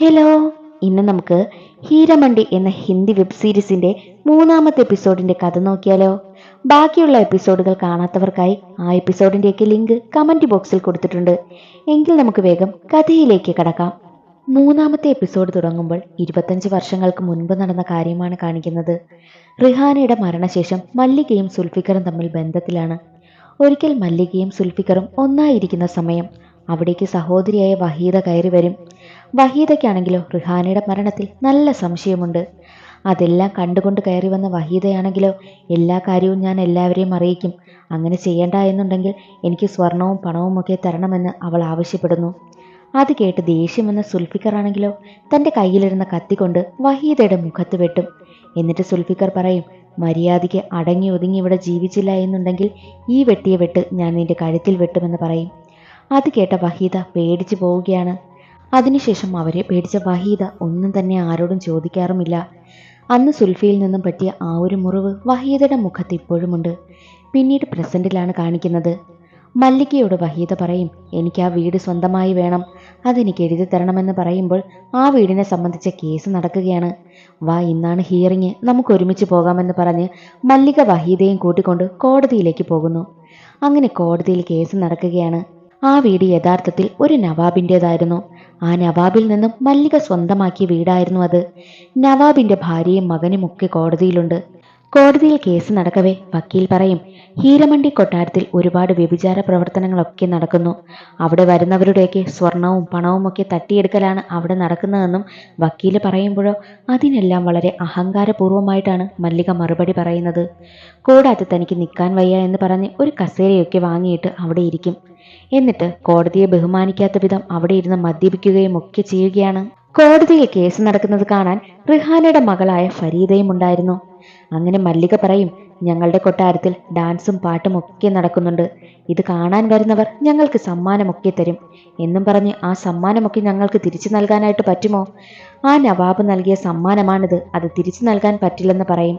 Hello ഇന്ന് നമുക്ക് ഹീരമണ്ടി എന്ന ഹിന്ദി വെബ് സീരീസിന്റെ മൂന്നാമത്തെ എപ്പിസോഡിന്റെ കഥ നോക്കിയാലോ? ബാക്കിയുള്ള എപ്പിസോഡുകൾ കാണാത്തവർക്കായി ആ എപ്പിസോഡിന്റെയൊക്കെ ലിങ്ക് കമന്റ് ബോക്സിൽ കൊടുത്തിട്ടുണ്ട്. എങ്കിൽ നമുക്ക് വേഗം കഥയിലേക്ക് കടക്കാം. മൂന്നാമത്തെ എപ്പിസോഡ് തുടങ്ങുമ്പോൾ ഇരുപത്തഞ്ച് വർഷങ്ങൾക്ക് മുൻപ് നടന്ന കാര്യമാണ് കാണിക്കുന്നത്. റിഹാനയുടെ മരണശേഷം മല്ലികയും സുൽഫിക്കറും തമ്മിൽ ബന്ധത്തിലാണ്. ഒരിക്കൽ മല്ലികയും സുൽഫിക്കറും ഒന്നായിരിക്കുന്ന സമയം അവിടേക്ക് സഹോദരിയായ വഹീദ കയറി വരും. വഹീദയ്ക്കാണെങ്കിലോ റിഹാനയുടെ മരണത്തിൽ നല്ല സംശയമുണ്ട്. അതെല്ലാം കണ്ടുകൊണ്ട് കയറി വന്ന വഹീദയാണെങ്കിലോ എല്ലാ കാര്യവും ഞാൻ എല്ലാവരെയും അറിയിക്കും. അങ്ങനെ ചെയ്യേണ്ട എന്നുണ്ടെങ്കിൽ എനിക്ക് സ്വർണവും പണവും ഒക്കെ തരണമെന്ന് അവൾ ആവശ്യപ്പെടുന്നു. അത് കേട്ട് ദേഷ്യം വന്ന സുൽഫിക്കർ ആണെങ്കിലോ തന്റെ കയ്യിലിരുന്ന കത്തി കൊണ്ട് വഹീദയുടെ മുഖത്ത് വെട്ടും. എന്നിട്ട് സുൽഫിക്കർ പറയും മര്യാദയ്ക്ക് അടങ്ങി ഒതുങ്ങി ഇവിടെ ജീവിച്ചില്ല എന്നുണ്ടെങ്കിൽ ഈ വെട്ടിയ വെട്ട് ഞാൻ നിന്റെ കഴുത്തിൽ വെട്ടുമെന്ന് പറയും. അത് കേട്ട വഹീദ പേടിച്ചു പോവുകയാണ്. അതിനുശേഷം അവരെ പേടിച്ച വഹീദ ഒന്നും തന്നെ ആരോടും ചോദിക്കാറുമില്ല. അന്ന് സുൽഫിയിൽ നിന്നും പറ്റിയ ആ ഒരു മുറിവ് വഹീദയുടെ മുഖത്ത് ഇപ്പോഴുമുണ്ട്. പിന്നീട് പ്രസന്റിലാണ് കാണിക്കുന്നത്. മല്ലികയോട് വഹീദ പറയും എനിക്ക് ആ വീട് സ്വന്തമായി വേണം. അതെനിക്ക് എഴുതി തരണമെന്ന് പറയുമ്പോൾ ആ വീടിനെ സംബന്ധിച്ച കേസ് നടക്കുകയാണ്. വാ ഇന്നാണ് ഹിയറിങ് നമുക്ക് ഒരുമിച്ച് പോകാമെന്ന് പറഞ്ഞ് മല്ലിക വഹീദയും കൂട്ടിക്കൊണ്ട് കോടതിയിലേക്ക് പോകുന്നു. അങ്ങനെ കോടതിയിൽ കേസ് നടക്കുകയാണ്. ആ വീട് യഥാർത്ഥത്തിൽ ഒരു നവാബിന്റെതായിരുന്നു ആ നവാബിൽ നിന്നും മല്ലിക സ്വന്തമാക്കിയ വീടായിരുന്നു അത്. നവാബിന്റെ ഭാര്യയും മകനും ഒക്കെ കോടതിയിലുണ്ട്. കോടതിയിൽ കേസ് നടക്കവേ വക്കീൽ പറയും ഹീരമണ്ടി കൊട്ടാരത്തിൽ ഒരുപാട് വ്യഭിചാര പ്രവർത്തനങ്ങളൊക്കെ നടക്കുന്നു. അവിടെ വരുന്നവരുടെയൊക്കെ സ്വർണവും പണവും ഒക്കെ തട്ടിയെടുക്കലാണ് അവിടെ നടക്കുന്നതെന്നും വക്കീൽ പറയുമ്പോഴോ അതിനെല്ലാം വളരെ അഹങ്കാരപൂർവമായിട്ടാണ് മല്ലിക മറുപടി പറയുന്നത്. കൂടാതെ തനിക്ക് നിൽക്കാൻ വയ്യ എന്ന് പറഞ്ഞ് ഒരു കസേരയൊക്കെ വാങ്ങിയിട്ട് അവിടെ ഇരിക്കും. എന്നിട്ട് കോടതിയെ ബഹുമാനിക്കാത്ത വിധം അവിടെ ഇരുന്ന് മദ്യപിക്കുകയും ഒക്കെ ചെയ്യുകയാണ്. കോടതിയിൽ കേസ് നടക്കുന്നത് കാണാൻ റിഹാനയുടെ മകളായ ഫരീദയും ഉണ്ടായിരുന്നു. അങ്ങനെ മല്ലിക പറയും ഞങ്ങളുടെ കൊട്ടാരത്തിൽ ഡാൻസും പാട്ടും ഒക്കെ നടക്കുന്നുണ്ട്. ഇത് കാണാൻ വരുന്നവർ ഞങ്ങൾക്ക് സമ്മാനമൊക്കെ തരും. എന്നും പറഞ്ഞ് ആ സമ്മാനമൊക്കെ ഞങ്ങൾക്ക് തിരിച്ചു നൽകാനായിട്ട് പറ്റുമോ? ആ നവാബ് നൽകിയ സമ്മാനമാണിത്. അത് തിരിച്ചു നൽകാൻ പറ്റില്ലെന്ന് പറയും.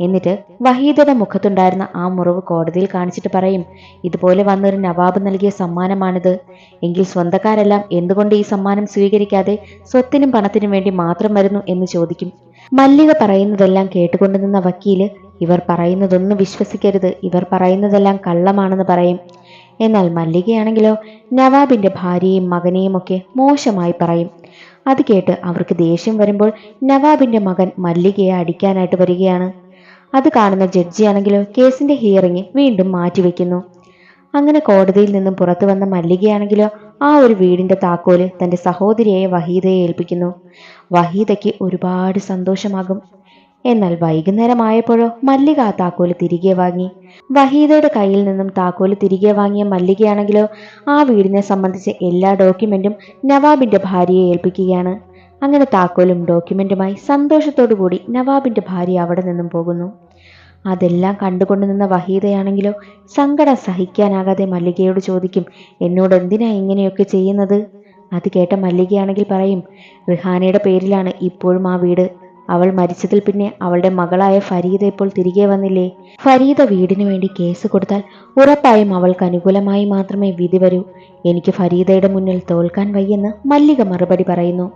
എന്നിട്ട് വഹീദയുടെ മുഖത്തുണ്ടായിരുന്ന ആ മുറിവ് കോടതിയിൽ കാണിച്ചിട്ട് പറയും ഇതുപോലെ വന്നൊരു നവാബ് നൽകിയ സമ്മാനമാണിത്. എങ്കിൽ സ്വന്തക്കാരെല്ലാം എന്തുകൊണ്ട് ഈ സമ്മാനം സ്വീകരിക്കാതെ സ്വത്തിനും പണത്തിനും വേണ്ടി മാത്രം വരുന്നു എന്ന് ചോദിക്കും. മല്ലിക പറയുന്നതെല്ലാം കേട്ടുകൊണ്ടു നിന്ന വക്കീൽ ഇവർ പറയുന്നതൊന്നും വിശ്വസിക്കരുത്. ഇവർ പറയുന്നതെല്ലാം കള്ളമാണെന്ന് പറയും. എന്നാൽ മല്ലികയാണെങ്കിലോ നവാബിന്റെ ഭാര്യയും മകനെയും ഒക്കെ മോശമായി പറയും. അത് കേട്ട് അവർക്ക് ദേഷ്യം വരുമ്പോൾ നവാബിന്റെ മകൻ മല്ലികയെ അടിക്കാനായിട്ട് വരികയാണ്. അത് കാണുന്ന ജഡ്ജിയാണെങ്കിലോ കേസിന്റെ ഹിയറിംഗ് വീണ്ടും മാറ്റിവെക്കുന്നു. അങ്ങനെ കോടതിയിൽ നിന്നും പുറത്തു വന്ന മല്ലികയാണെങ്കിലോ ആ ഒരു വീടിന്റെ താക്കോൽ തന്റെ സഹോദരിയായ വഹീദയെ ഏൽപ്പിക്കുന്നു. വഹീദയ്ക്ക് ഒരുപാട് സന്തോഷമാകും. എന്നാൽ വൈകുന്നേരമായപ്പോഴോ മല്ലിക ആ താക്കോൽ തിരികെ വാങ്ങി. വഹീദയുടെ കയ്യിൽ നിന്നും താക്കോൽ തിരികെ വാങ്ങിയ മല്ലികയാണെങ്കിലോ ആ വീടിനെ സംബന്ധിച്ച എല്ലാ ഡോക്യുമെന്റും നവാബിന്റെ ഭാര്യയെ ഏൽപ്പിക്കുകയാണ്. അങ്ങനെ താക്കോലും ഡോക്യുമെന്റുമായി സന്തോഷത്തോടു കൂടി നവാബിന്റെ ഭാര്യ അവിടെ നിന്നും പോകുന്നു. അതെല്ലാം കണ്ടുകൊണ്ട് നിന്ന വഹീദയാണെങ്കിലോ സങ്കടം സഹിക്കാനാകാതെ മല്ലികയോട് ചോദിക്കും എന്നോട് എന്തിനാ ഇങ്ങനെയൊക്കെ ചെയ്യുന്നത്? അത് കേട്ട മല്ലികയാണെങ്കിൽ പറയും റിഹാനയുടെ പേരിലാണ് ഇപ്പോഴും ആ വീട്. അവൾ മരിച്ചതിൽ പിന്നെ അവളുടെ മകളായ ഫരീദ ഇപ്പോൾ തിരികെ വന്നില്ലേ? ഫരീദ വീടിനു വേണ്ടി കേസ് കൊടുത്താൽ ഉറപ്പായും അവൾക്ക് അനുകൂലമായി മാത്രമേ വിധി വരൂ. എനിക്ക് ഫരീദയുടെ മുന്നിൽ തോൽക്കാൻ വയ്യെന്ന് മല്ലിക മറുപടി പറയുന്നു.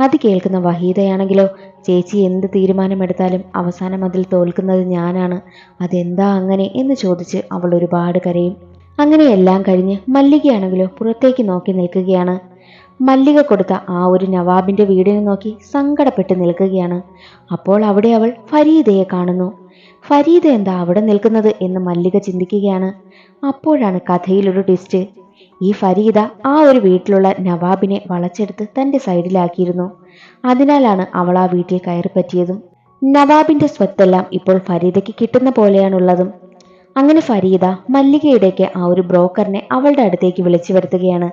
അത് കേൾക്കുന്ന വഹീദയാണെങ്കിലോ ചേച്ചി എന്ത് തീരുമാനമെടുത്താലും അവസാനം അതിൽ തോൽക്കുന്നത് ഞാനാണ്. അതെന്താ അങ്ങനെ? എന്ന് ചോദിച്ച് അവൾ ഒരുപാട് കരയും. അങ്ങനെ എല്ലാം കഴിഞ്ഞ് മല്ലികയാണെങ്കിലോ പുറത്തേക്ക് നോക്കി നിൽക്കുകയാണ്. മല്ലിക കൊടുത്ത ആ ഒരു നവാബിന്റെ വീടിനെ നോക്കി സങ്കടപ്പെട്ട് നിൽക്കുകയാണ്. അപ്പോൾ അവിടെ അവൾ ഫരീദയെ കാണുന്നു. ഫരീദ എന്താ അവിടെ നിൽക്കുന്നത്? എന്ന് മല്ലിക ചിന്തിക്കുകയാണ്. അപ്പോഴാണ് കഥയിലൊരു ട്വിസ്റ്റ്. ഈ ഫരീദ ആ ഒരു വീട്ടിലുള്ള നവാബിനെ വളച്ചെടുത്ത് തന്റെ സൈഡിലാക്കിയിരുന്നു. അതിനാലാണ് അവൾ ആ വീട്ടിൽ കയറിപ്പറ്റിയതും നവാബിന്റെ സ്വത്തെല്ലാം ഇപ്പോൾ ഫരീദയ്ക്ക് കിട്ടുന്ന പോലെയാണുള്ളതും. അങ്ങനെ ഫരീദ മല്ലികയുടെയൊക്കെ ആ ഒരു ബ്രോക്കറിനെ അവളുടെ അടുത്തേക്ക് വിളിച്ചു വരുത്തുകയാണ്.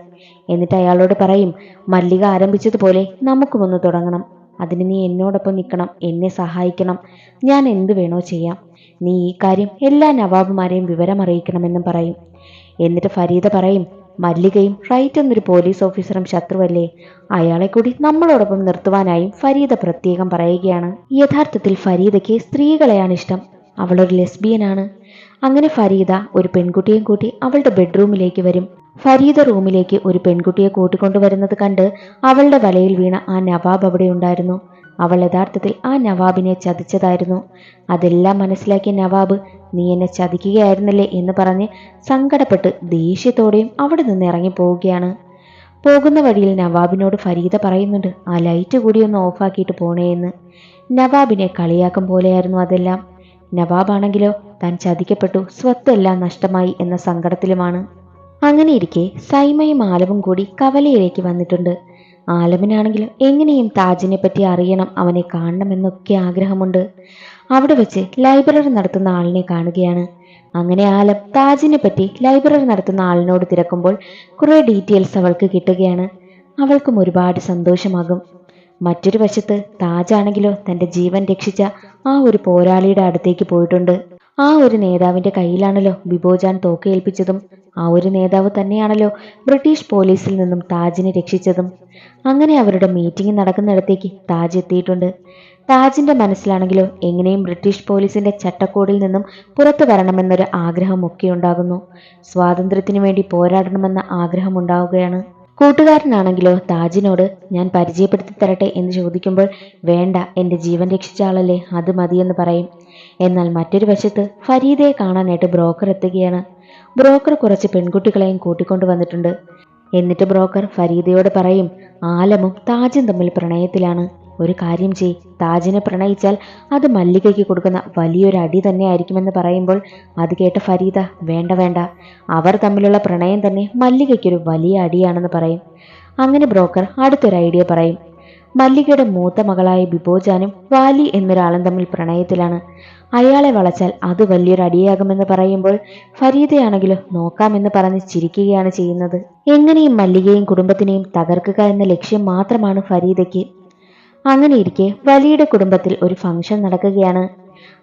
എന്നിട്ട് അയാളോട് പറയും മല്ലിക ആരംഭിച്ചതുപോലെ നമുക്കും ഒന്ന് തുടങ്ങണം. അതിന് നീ എന്നോടൊപ്പം നിൽക്കണം എന്നെ സഹായിക്കണം. ഞാൻ എന്തു വേണോ ചെയ്യാം. നീ ഈ കാര്യം എല്ലാ നവാബുമാരെയും വിവരമറിയിക്കണമെന്നും പറയും. എന്നിട്ട് ഫരീദ പറയും മല്ലികയും റൈറ്റ് എന്നൊരു പോലീസ് ഓഫീസറും ശത്രുവല്ലേ? അയാളെ കൂടി നമ്മളോടൊപ്പം നിർത്തുവാനായും ഫരീദ പ്രത്യേകം പറയുകയാണ്. യഥാർത്ഥത്തിൽ ഫരീദയ്ക്ക് സ്ത്രീകളെയാണ് ഇഷ്ടം. അവളൊരു ലെസ്ബിയനാണ് അങ്ങനെ ഫരീദ ഒരു പെൺകുട്ടിയെ കൂട്ടി അവളുടെ ബെഡ്റൂമിലേക്ക് വരും. ഫരീദ റൂമിലേക്ക് ഒരു പെൺകുട്ടിയെ കൂട്ടിക്കൊണ്ടുവരുന്നത് കണ്ട് അവളുടെ വലയിൽ വീണ ആ നവാബ് അവിടെ ഉണ്ടായിരുന്നു. അവൾ യഥാർത്ഥത്തിൽ ആ നവാബിനെ ചതിച്ചതായിരുന്നു. അതെല്ലാം മനസ്സിലാക്കിയ നവാബ് നീ എന്നെ ചതിക്കുകയായിരുന്നല്ലേ എന്ന് പറഞ്ഞ് സങ്കടപ്പെട്ട് ദേഷ്യത്തോടെയും അവിടെ നിന്ന് ഇറങ്ങി പോവുകയാണ് പോകുന്ന വഴിയിൽ നവാബിനോട് ഫരീദ പറയുന്നുണ്ട് ആ ലൈറ്റ് കൂടി ഒന്ന് ഓഫാക്കിയിട്ട് പോണേ എന്ന്. നവാബിനെ കളിയാക്കും പോലെയായിരുന്നു അതെല്ലാം. നവാബാണെങ്കിലോ താൻ ചതിക്കപ്പെട്ടു സ്വത്തെല്ലാം നഷ്ടമായി എന്ന സങ്കടത്തിലുമാണ്. അങ്ങനെയിരിക്കെ സൈമയും ആലവും കൂടി കവലയിലേക്ക് വന്നിട്ടുണ്ട്. ആലമിനാണെങ്കിലും എങ്ങനെയും താജിനെ പറ്റി അറിയണം അവനെ കാണണമെന്നൊക്കെ ആഗ്രഹമുണ്ട്. അവിടെ വെച്ച് ലൈബ്രറി നടത്തുന്ന ആളിനെ കാണുകയാണ്. അങ്ങനെ ആലം താജിനെ പറ്റി ലൈബ്രറി നടത്തുന്ന ആളിനോട് തിരക്കുമ്പോൾ കുറേ ഡീറ്റെയിൽസ് അവൾക്ക് കിട്ടുകയാണ്. അവൾക്കും ഒരുപാട് സന്തോഷമാകും. മറ്റൊരു വശത്ത് താജാണെങ്കിലോ തന്റെ ജീവൻ രക്ഷിച്ച ആ ഒരു പോരാളിയുടെ അടുത്തേക്ക് പോയിട്ടുണ്ട്. ആ ഒരു നേതാവിന്റെ കയ്യിലാണല്ലോ ബിബോജാൻ തോക്കേൽപ്പിച്ചതും ആ ഒരു നേതാവ് തന്നെയാണല്ലോ ബ്രിട്ടീഷ് പോലീസിൽ നിന്നും താജിനെ രക്ഷിച്ചതും. അങ്ങനെ അവരുടെ മീറ്റിംഗ് നടക്കുന്നിടത്തേക്ക് താജ് എത്തിയിട്ടുണ്ട്. താജിന്റെ മനസ്സിലാണെങ്കിലോ എങ്ങനെയും ബ്രിട്ടീഷ് പോലീസിന്റെ ചട്ടക്കൂടിൽ നിന്നും പുറത്തു വരണമെന്നൊരു ആഗ്രഹമൊക്കെ ഉണ്ടാകുന്നു. സ്വാതന്ത്ര്യത്തിനു വേണ്ടി പോരാടണമെന്ന ആഗ്രഹം ഉണ്ടാവുകയാണ്. കൂട്ടുകാരനാണെങ്കിലോ താജിനോട് ഞാൻ പരിചയപ്പെടുത്തി തരട്ടെ എന്ന് ചോദിക്കുമ്പോൾ വേണ്ട എന്റെ ജീവൻ രക്ഷിച്ച ആളല്ലേ അത് മതിയെന്ന് പറയും. എന്നാൽ മറ്റൊരു വശത്ത് ഫരീദയെ കാണാനായിട്ട് ബ്രോക്കർ എത്തുകയാണ്. ബ്രോക്കർ കുറച്ച് പെൺകുട്ടികളെയും കൂട്ടിക്കൊണ്ടു വന്നിട്ടുണ്ട്. എന്നിട്ട് ബ്രോക്കർ ഫരീദയോട് പറയും ആലമും താജും തമ്മിൽ പ്രണയത്തിലാണ്. ഒരു കാര്യം ചെയ് താജിനെ പ്രണയിച്ചാൽ അത് മല്ലികയ്ക്ക് കൊടുക്കുന്ന വലിയൊരു അടി തന്നെ ആയിരിക്കുമെന്ന് പറയുമ്പോൾ അത് കേട്ട ഫരീദ വേണ്ട വേണ്ട. അവർ തമ്മിലുള്ള പ്രണയം തന്നെ മല്ലികയ്ക്കൊരു വലിയ അടിയാണെന്ന് പറയും. അങ്ങനെ ബ്രോക്കർ അടുത്തൊരു ഐഡിയ പറയും. മല്ലികയുടെ മൂത്ത മകളായ ബിബോജാനും വാലി എന്നൊരാളും തമ്മിൽ പ്രണയത്തിലാണ്. അയാളെ വളച്ചാൽ അത് വലിയൊരു അടിയാകുമെന്ന് പറയുമ്പോൾ ഫരീദയാണെങ്കിലും നോക്കാമെന്ന് പറഞ്ഞ് ചിരിക്കുകയാണ് ചെയ്യുന്നത്. എങ്ങനെയും മല്ലികയും കുടുംബത്തിനെയും തകർക്കുക എന്ന ലക്ഷ്യം മാത്രമാണ് ഫരീദയ്ക്ക്. അങ്ങനെയിരിക്കെ വലിയുടെ കുടുംബത്തിൽ ഒരു ഫംഗ്ഷൻ നടക്കുകയാണ്.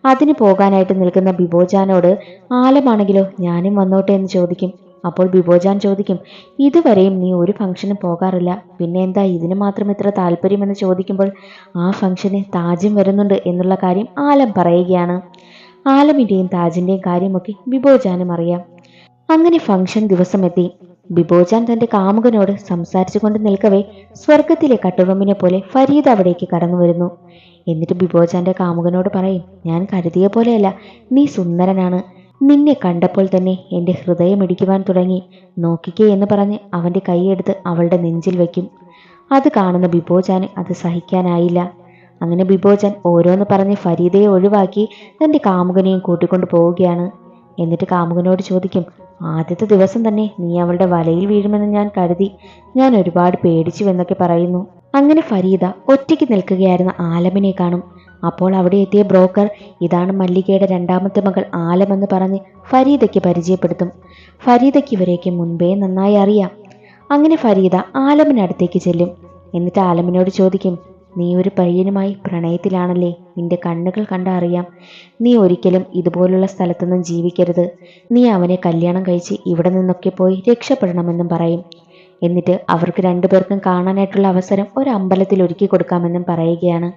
അതിന് പോകാനായിട്ട് നിൽക്കുന്ന ബിബോജാനോട് ആലമാണെങ്കിലോ ഞാനും വന്നോട്ടെ എന്ന് ചോദിക്കും. അപ്പോൾ ബിബോജാൻ ചോദിക്കും ഇതുവരെയും നീ ഒരു ഫംഗ്ഷനും പോകാറില്ല. പിന്നെ എന്താ ഇതിന് മാത്രം ഇത്ര താല്പര്യമെന്ന് ചോദിക്കുമ്പോൾ ആ ഫംഗ്ഷന് താജും വരുന്നുണ്ട് എന്നുള്ള കാര്യം ആലം പറയുകയാണ്. ആലമിന്റെയും താജിന്റെയും കാര്യമൊക്കെ ബിബോജാനും അറിയാം. അങ്ങനെ ഫംഗ്ഷൻ ദിവസം എത്തി ബിബോജാൻ തന്റെ കാമുകനോട് സംസാരിച്ചു കൊണ്ട് നിൽക്കവേ സ്വർഗത്തിലെ കട്ടുറുമ്പിനെ പോലെ ഫരീദ് അവിടേക്ക് കടന്നു വരുന്നു. എന്നിട്ട് ബിബോജാന്റെ കാമുകനോട് പറയും ഞാൻ കരുതിയ പോലെയല്ല. നീ സുന്ദരനാണ്. നിന്നെ കണ്ടപ്പോൾ തന്നെ എന്റെ ഹൃദയം ഇടിക്കുവാൻ തുടങ്ങി. നോക്കിക്കേ എന്ന് പറഞ്ഞ് അവന്റെ കൈയെടുത്ത് അവളുടെ നെഞ്ചിൽ വയ്ക്കും. അത് കാണുന്ന ബിബോജാന് അത് സഹിക്കാനായില്ല. അങ്ങനെ ബിബോജൻ ഓരോന്ന് പറഞ്ഞ് ഫരീദയെ ഒഴിവാക്കി തന്റെ കാമുകനെയും കൂട്ടിക്കൊണ്ടു പോവുകയാണ്. എന്നിട്ട് കാമുകനോട് ചോദിക്കും ആദ്യത്തെ ദിവസം തന്നെ നീ അവളുടെ വലയിൽ വീഴുമെന്ന് ഞാൻ കരുതി. ഞാൻ ഒരുപാട് പേടിച്ചു എന്നൊക്കെ പറയുന്നു. അങ്ങനെ ഫരീദ ഒറ്റയ്ക്ക് നിൽക്കുകയായിരുന്ന ആലമിനെ കാണും. അപ്പോൾ അവിടെ എത്തിയ ബ്രോക്കർ ഇതാണ് മല്ലികയുടെ രണ്ടാമത്തെ മകൾ ആലമെന്ന് പറഞ്ഞ് ഫരീദയ്ക്ക് പരിചയപ്പെടുത്തും. ഫരീദയ്ക്ക് ഇവരേക്ക് മുൻപേ നന്നായി അറിയാം. അങ്ങനെ ഫരീദ ആലമിനടുത്തേക്ക് ചെല്ലും. എന്നിട്ട് ആലമിനോട് ചോദിക്കും നീ ഒരു പയ്യനുമായി പ്രണയത്തിലാണല്ലേ? നിന്റെ കണ്ണുകൾ കണ്ടറിയാം നീ ഒരിക്കലും ഇതുപോലുള്ള സ്ഥലത്തൊന്നും ജീവിക്കരുത്. നീ അവനെ കല്യാണം കഴിച്ച് ഇവിടെ നിന്നൊക്കെ പോയി രക്ഷപ്പെടണമെന്നും പറയും. എന്നിട്ട് അവർക്ക് രണ്ടുപേർക്കും കാണാനായിട്ടുള്ള അവസരം ഒരു അമ്പലത്തിൽ ഒരുക്കി കൊടുക്കാമെന്നും പറയുകയാണ്.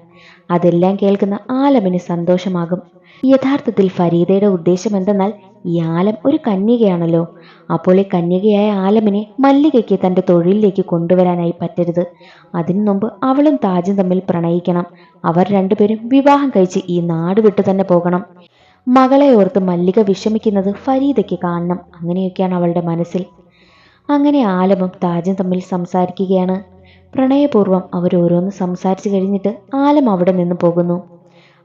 അതെല്ലാം കേൾക്കുന്ന ആലമിന് സന്തോഷമാകും. യഥാർത്ഥത്തിൽ ഫരീദയുടെ ഉദ്ദേശം എന്തെന്നാൽ ഈ ആലം ഒരു കന്യകയാണല്ലോ. അപ്പോൾ ഈ കന്യകയായ ആലമിനെ മല്ലികയ്ക്ക് തന്റെ തൊഴിലിലേക്ക് കൊണ്ടുവരാനായി പറ്റരുത്. അതിനു മുമ്പ് അവളും താജും തമ്മിൽ പ്രണയിക്കണം. അവർ രണ്ടുപേരും വിവാഹം കഴിച്ച് ഈ നാട് വിട്ടു തന്നെ പോകണം. മകളെ ഓർത്ത് മല്ലിക വിഷമിക്കുന്നത് ഫരീദയ്ക്ക് കാണണം. അങ്ങനെയൊക്കെയാണ് അവളുടെ മനസ്സിൽ. അങ്ങനെ ആലമും താജും തമ്മിൽ സംസാരിക്കുകയാണ്. പ്രണയപൂർവം അവരോരോന്ന് സംസാരിച്ചു കഴിഞ്ഞിട്ട് ആലം അവിടെ നിന്ന് പോകുന്നു.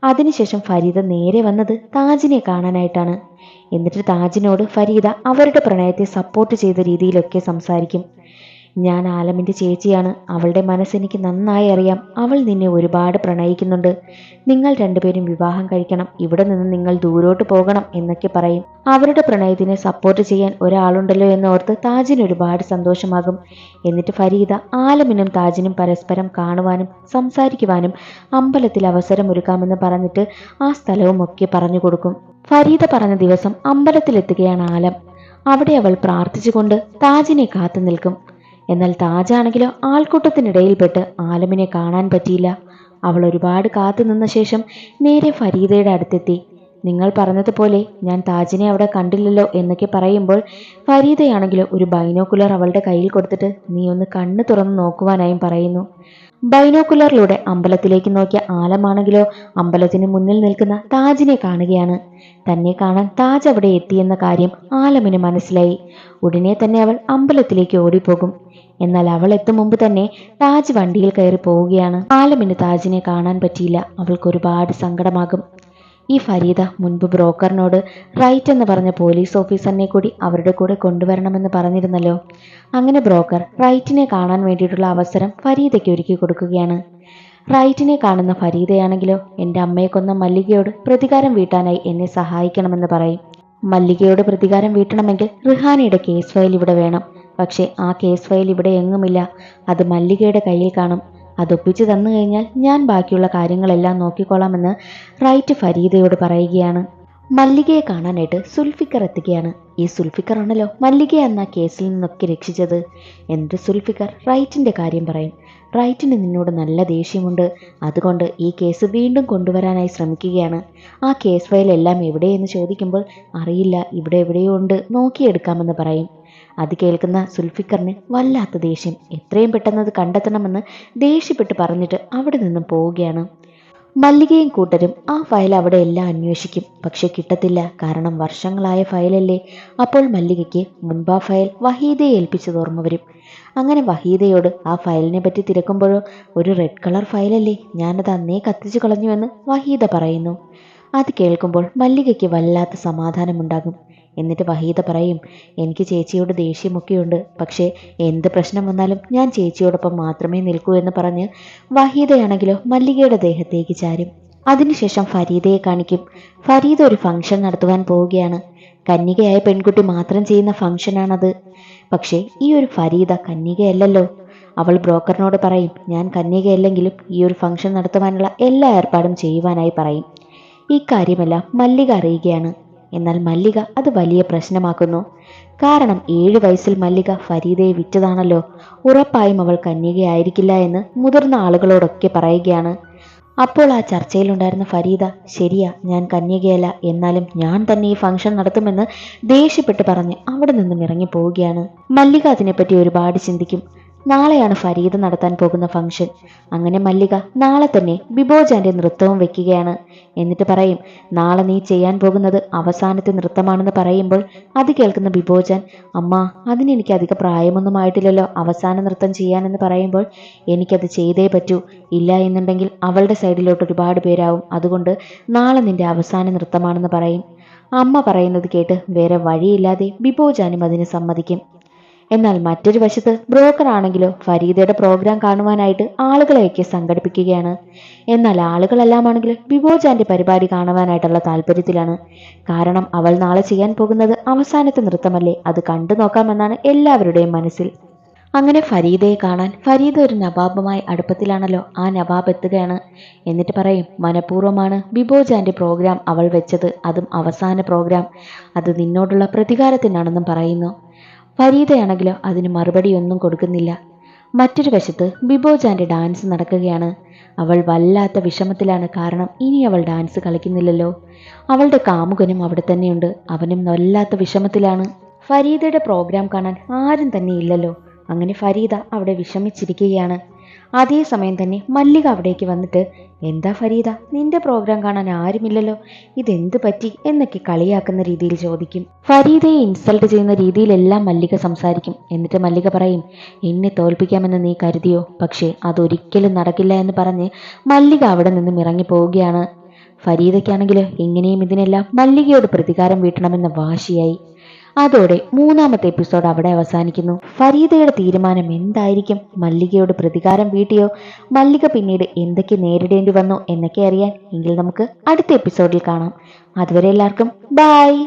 അതിനുശേഷം ഫരീദ നേരെ വന്നത് താജിനെ കാണാനായിട്ടാണ്. എന്നിട്ട് താജിനോട് ഫരീദ അവരുടെ പ്രണയത്തെ സപ്പോർട്ട് ചെയ്ത രീതിയിലൊക്കെ സംസാരിക്കും. ഞാൻ ആലമിന്റെ ചേച്ചിയാണ്. അവളുടെ മനസ്സെനിക്ക് നന്നായി അറിയാം. അവൾ നിന്നെ ഒരുപാട് പ്രണയിക്കുന്നുണ്ട്. നിങ്ങൾ രണ്ടുപേരും വിവാഹം കഴിക്കണം. ഇവിടെ നിന്ന് നിങ്ങൾ ദൂരോട്ട് പോകണം എന്നൊക്കെ പറയും. അവരുടെ പ്രണയത്തിനെ സപ്പോർട്ട് ചെയ്യാൻ ഒരാളുണ്ടല്ലോ എന്നോർത്ത് താജിന് ഒരുപാട് സന്തോഷമാകും. എന്നിട്ട് ഫരീദ ആലമിനും താജിനും പരസ്പരം കാണുവാനും സംസാരിക്കുവാനും അമ്പലത്തിൽ അവസരം ഒരുക്കാമെന്ന് പറഞ്ഞിട്ട് ആ സ്ഥലവും ഒക്കെ പറഞ്ഞു കൊടുക്കും. ഫരീദ പറഞ്ഞ ദിവസം അമ്പലത്തിലെത്തുകയാണ് ആലം. അവിടെ അവൾ പ്രാർത്ഥിച്ചുകൊണ്ട് താജിനെ കാത്തു നിൽക്കും എന്നാൽ താജാണെങ്കിലോ ആൾക്കൂട്ടത്തിനിടയിൽപ്പെട്ട് ആലമിനെ കാണാൻ പറ്റിയില്ല. അവൾ ഒരുപാട് കാത്തു നിന്ന ശേഷം നേരെ ഫരീദയുടെ അടുത്തെത്തി. നിങ്ങൾ പറഞ്ഞതുപോലെ ഞാൻ താജിനെ അവിടെ കണ്ടില്ലല്ലോ എന്നൊക്കെ പറയുമ്പോൾ ഫരീദയാണെങ്കിലോ ഒരു ബൈനോക്കുലർ അവളുടെ കയ്യിൽ കൊടുത്തിട്ട് നീ ഒന്ന് കണ്ണ് തുറന്ന് നോക്കുവാനായും പറയുന്നു. ബൈനോക്കുലറിലൂടെ അമ്പലത്തിലേക്ക് നോക്കിയ ആലമാണെങ്കിലോ അമ്പലത്തിന് മുന്നിൽ നിൽക്കുന്ന താജിനെ കാണുകയാണ്. തന്നെ കാണാൻ താജ് അവിടെ എത്തിയെന്ന കാര്യം ആലമിന് മനസ്സിലായി. ഉടനെ തന്നെ അവൾ അമ്പലത്തിലേക്ക് ഓടിപ്പോകും. എന്നാൽ അവൾ എത്തും മുമ്പ് തന്നെ താജ് വണ്ടിയിൽ കയറി പോവുകയാണ്. ആലമിന് താജിനെ കാണാൻ പറ്റിയില്ല. അവൾക്ക് ഒരുപാട് സങ്കടമാകും. ഈ ഫരീദ മുൻപ് ബ്രോക്കറിനോട് റൈറ്റ് എന്ന് പറഞ്ഞ പോലീസ് ഓഫീസറിനെ കൂടി അവരുടെ കൂടെ കൊണ്ടുവരണമെന്ന് പറഞ്ഞിരുന്നല്ലോ. അങ്ങനെ ബ്രോക്കർ റൈറ്റിനെ കാണാൻ വേണ്ടിയിട്ടുള്ള അവസരം ഫരീദയ്ക്ക് ഒരുക്കി കൊടുക്കുകയാണ്. റൈറ്റിനെ കാണുന്ന ഫരീദയാണെങ്കിലോ എന്റെ അമ്മയെ കൊന്ന മല്ലികയോട് പ്രതികാരം വീട്ടാനായി എന്നെ സഹായിക്കണമെന്ന് പറയും. മല്ലികയോട് പ്രതികാരം വീട്ടണമെങ്കിൽ റിഹാനയുടെ കേസ് ഫയൽ ഇവിടെ വേണം. പക്ഷേ ആ കേസ് ഫയൽ ഇവിടെ എങ്ങുമില്ല. അത് മല്ലികയുടെ കയ്യിൽ കാണും. അതൊപ്പിച്ചു തന്നു കഴിഞ്ഞാൽ ഞാൻ ബാക്കിയുള്ള കാര്യങ്ങളെല്ലാം നോക്കിക്കോളാമെന്ന് റൈറ്റ് ഫരീദയോട് പറയുകയാണ്. മല്ലികയെ കാണാനായിട്ട് സുൽഫിക്കർ എത്തുകയാണ്. ഈ സുൽഫിക്കർ ആണല്ലോ മല്ലിക എന്ന കേസിൽ നിന്നൊക്കെ രക്ഷിച്ചത്. എന്നിട്ട് സുൽഫിക്കർ? റൈറ്റിന്റെ കാര്യം പറയും. റൈറ്റിന് നിന്നോട് നല്ല ദേഷ്യമുണ്ട്. അതുകൊണ്ട് ഈ കേസ് വീണ്ടും കൊണ്ടുവരാനായി ശ്രമിക്കുകയാണ്. ആ കേസ് ഫയൽ എല്ലാം എവിടെയെന്ന് ചോദിക്കുമ്പോൾ അറിയില്ല. ഇവിടെ എവിടെയോ ഉണ്ട്. നോക്കിയെടുക്കാമെന്ന് പറയും. അത് കേൾക്കുന്ന സുൽഫിക്കറിന് വല്ലാത്ത ദേഷ്യം. എത്രയും പെട്ടെന്ന് അത് കണ്ടെത്തണമെന്ന് ദേഷ്യപ്പെട്ട് പറഞ്ഞിട്ട് അവിടെ നിന്നും പോവുകയാണ്. മല്ലികയും കൂട്ടരും ആ ഫയൽ അവിടെ എല്ലാം അന്വേഷിക്കും. പക്ഷെ കിട്ടത്തില്ല. കാരണം വർഷങ്ങളായ ഫയലല്ലേ. അപ്പോൾ മല്ലികയ്ക്ക് മുൻപ് ആ ഫയൽ വഹീദയെ ഏൽപ്പിച്ചത് ഓർമ്മ വരും. അങ്ങനെ വഹീദയോട് ആ ഫയലിനെ പറ്റി തിരക്കുമ്പോഴോ ഒരു റെഡ് കളർ ഫയലല്ലേ? ഞാനത് അന്നേ കത്തിച്ചു കളഞ്ഞുവെന്ന് വഹീദ പറയുന്നു. അത് കേൾക്കുമ്പോൾ മല്ലികയ്ക്ക് വല്ലാത്ത സമാധാനമുണ്ടാകും. എന്നിട്ട് വഹീദ പറയും എനിക്ക് ചേച്ചിയോട് ദേഷ്യമൊക്കെയുണ്ട്. പക്ഷേ എന്ത് പ്രശ്നം വന്നാലും ഞാൻ ചേച്ചിയോടൊപ്പം മാത്രമേ നിൽക്കൂ എന്ന് പറഞ്ഞ് വഹീദയാണെങ്കിലോ മല്ലികയുടെ ദേഹത്തേക്ക് ചാരും. അതിനുശേഷം ഫരീദയെ കാണിക്കും. ഫരീദ ഒരു ഫംഗ്ഷൻ നടത്തുവാൻ പോവുകയാണ്. കന്യകയായ പെൺകുട്ടി മാത്രം ചെയ്യുന്ന ഫംഗ്ഷനാണത്. പക്ഷേ ഈ ഒരു ഫരീദ കന്യകയല്ലല്ലോ. അവൾ ബ്രോക്കറിനോട് പറയും ഞാൻ കന്യകയല്ലെങ്കിലും ഈ ഒരു ഫംഗ്ഷൻ നടത്തുവാനുള്ള എല്ലാ ഏർപ്പാടും ചെയ്യുവാനായി പറയും. ഈ കാര്യമെല്ലാം മല്ലിക അറിയുകയാണ്. എന്നാൽ മല്ലിക അത് വലിയ പ്രശ്നമാക്കുന്നു. കാരണം ഏഴു വയസ്സിൽ മല്ലിക ഫരീദയെ വിറ്റതാണല്ലോ. ഉറപ്പായും അവൾ കന്യകയായിരിക്കില്ല എന്ന് മുതിർന്ന ആളുകളോടൊക്കെ പറയുകയാണ്. അപ്പോൾ ആ ചർച്ചയിലുണ്ടായിരുന്ന ഫരീദ ശരിയാ ഞാൻ കന്യകയല്ല എന്നാലും ഞാൻ തന്നെ ഈ ഫംഗ്ഷൻ നടത്തുമെന്ന് ദേഷ്യപ്പെട്ട് പറഞ്ഞ് അവിടെ നിന്നും ഇറങ്ങി പോവുകയാണ് മല്ലിക അതിനെപ്പറ്റി ഒരുപാട് ചിന്തിക്കും. നാളെയാണ് ഫരീദ് നടത്താൻ പോകുന്ന ഫംഗ്ഷൻ. അങ്ങനെ മല്ലിക നാളെ തന്നെ ബിബോജാന്റെ നൃത്തവും വെക്കുകയാണ്. എന്നിട്ട് പറയും നാളെ നീ ചെയ്യാൻ പോകുന്നത് അവസാനത്തെ നൃത്തമാണെന്ന് പറയുമ്പോൾ അത് കേൾക്കുന്ന ബിബോജാൻ അമ്മ അതിനെനിക്ക് അധിക പ്രായമൊന്നും ആയിട്ടില്ലല്ലോ അവസാന നൃത്തം ചെയ്യാനെന്ന് പറയുമ്പോൾ എനിക്കത് ചെയ്തേ പറ്റൂ. ഇല്ല എന്നുണ്ടെങ്കിൽ അവളുടെ സൈഡിലോട്ട് ഒരുപാട് പേരാവും. അതുകൊണ്ട് നാളെ നിന്റെ അവസാന നൃത്തമാണെന്ന് പറയും. അമ്മ പറയുന്നത് കേട്ട് വേറെ വഴിയില്ലാതെ ബിബോജാനും അതിന് സമ്മതിക്കും. എന്നാൽ മറ്റൊരു വശത്ത് ബ്രോക്കർ ആണെങ്കിലോ ഫരീദയുടെ പ്രോഗ്രാം കാണുവാനായിട്ട് ആളുകളെയൊക്കെ സംഘടിപ്പിക്കുകയാണ്. എന്നാൽ ആളുകളെല്ലാം ആണെങ്കിലും ബിബോജാന്റെ പരിപാടി കാണുവാനായിട്ടുള്ള താല്പര്യത്തിലാണ്. കാരണം അവൾ നാളെ ചെയ്യാൻ പോകുന്നത് അവസാനത്തെ നൃത്തമല്ലേ? അത് കണ്ടു നോക്കാമെന്നാണ് എല്ലാവരുടെയും മനസ്സിൽ. അങ്ങനെ ഫരീദയെ കാണാൻ ഫരീദ ഒരു നവാബുമായി അടുപ്പത്തിലാണല്ലോ. ആ നവാബ് എത്തുകയാണ്. എന്നിട്ട് പറയും മനഃപൂർവമാണ് ബിബോജാന്റെ പ്രോഗ്രാം അവൾ വെച്ചത്. അതും അവസാന പ്രോഗ്രാം അത് നിന്നോടുള്ള പ്രതികാരത്തിനാണെന്നും പറയുന്നു. ഫരീദയാണെങ്കിലോ അതിന് മറുപടിയൊന്നും കൊടുക്കുന്നില്ല. മറ്റൊരു വശത്ത് ബിബോജാന്റെ ഡാൻസ് നടക്കുകയാണ്. അവൾ വല്ലാത്ത വിഷമത്തിലാണ് കാരണം ഇനി അവൾ ഡാൻസ് കളിക്കുന്നില്ലല്ലോ. അവളുടെ കാമുകനും അവിടെ തന്നെയുണ്ട്. അവനും വല്ലാത്ത വിഷമത്തിലാണ്. ഫരീദയുടെ പ്രോഗ്രാം കാണാൻ ആരും തന്നെ ഇല്ലല്ലോ. അങ്ങനെ ഫരീദ അവിടെ വിഷമിച്ചിരിക്കുകയാണ്. അതേസമയം തന്നെ മല്ലിക അവിടേക്ക് വന്നിട്ട് എന്താ ഫരീദ നിന്റെ പ്രോഗ്രാം കാണാൻ ആരുമില്ലല്ലോ? ഇതെന്ത് പറ്റി? എന്നൊക്കെ കളിയാക്കുന്ന രീതിയിൽ ചോദിക്കും. ഫരീദയെ ഇൻസൾട്ട് ചെയ്യുന്ന രീതിയിലെല്ലാം മല്ലിക സംസാരിക്കും. എന്നിട്ട് മല്ലിക പറയും എന്നെ തോൽപ്പിക്കാമെന്ന് നീ കരുതിയോ? പക്ഷേ അതൊരിക്കലും നടക്കില്ല എന്ന് പറഞ്ഞ് മല്ലിക അവിടെ നിന്നും ഇറങ്ങി പോവുകയാണ്. ഫരീദയ്ക്കാണെങ്കിലും എങ്ങനെയും ഇതിനെല്ലാം മല്ലികയോട് പ്രതികാരം വീട്ടണമെന്ന വാശിയായി. അതോടെ മൂന്നാമത്തെ എപ്പിസോഡ് അവിടെ അവസാനിക്കുന്നു. ഫരീദയുടെ തീരുമാനം എന്തായിരിക്കും? മല്ലികയോട് പ്രതികാരം വീട്ടിയോ? മല്ലിക പിന്നീട് എന്തൊക്കെ നേരിടേണ്ടി വന്നു എന്നൊക്കെ അറിയാൻ എങ്കിൽ നമുക്ക് അടുത്ത എപ്പിസോഡിൽ കാണാം. അതുവരെ എല്ലാവർക്കും ബൈ.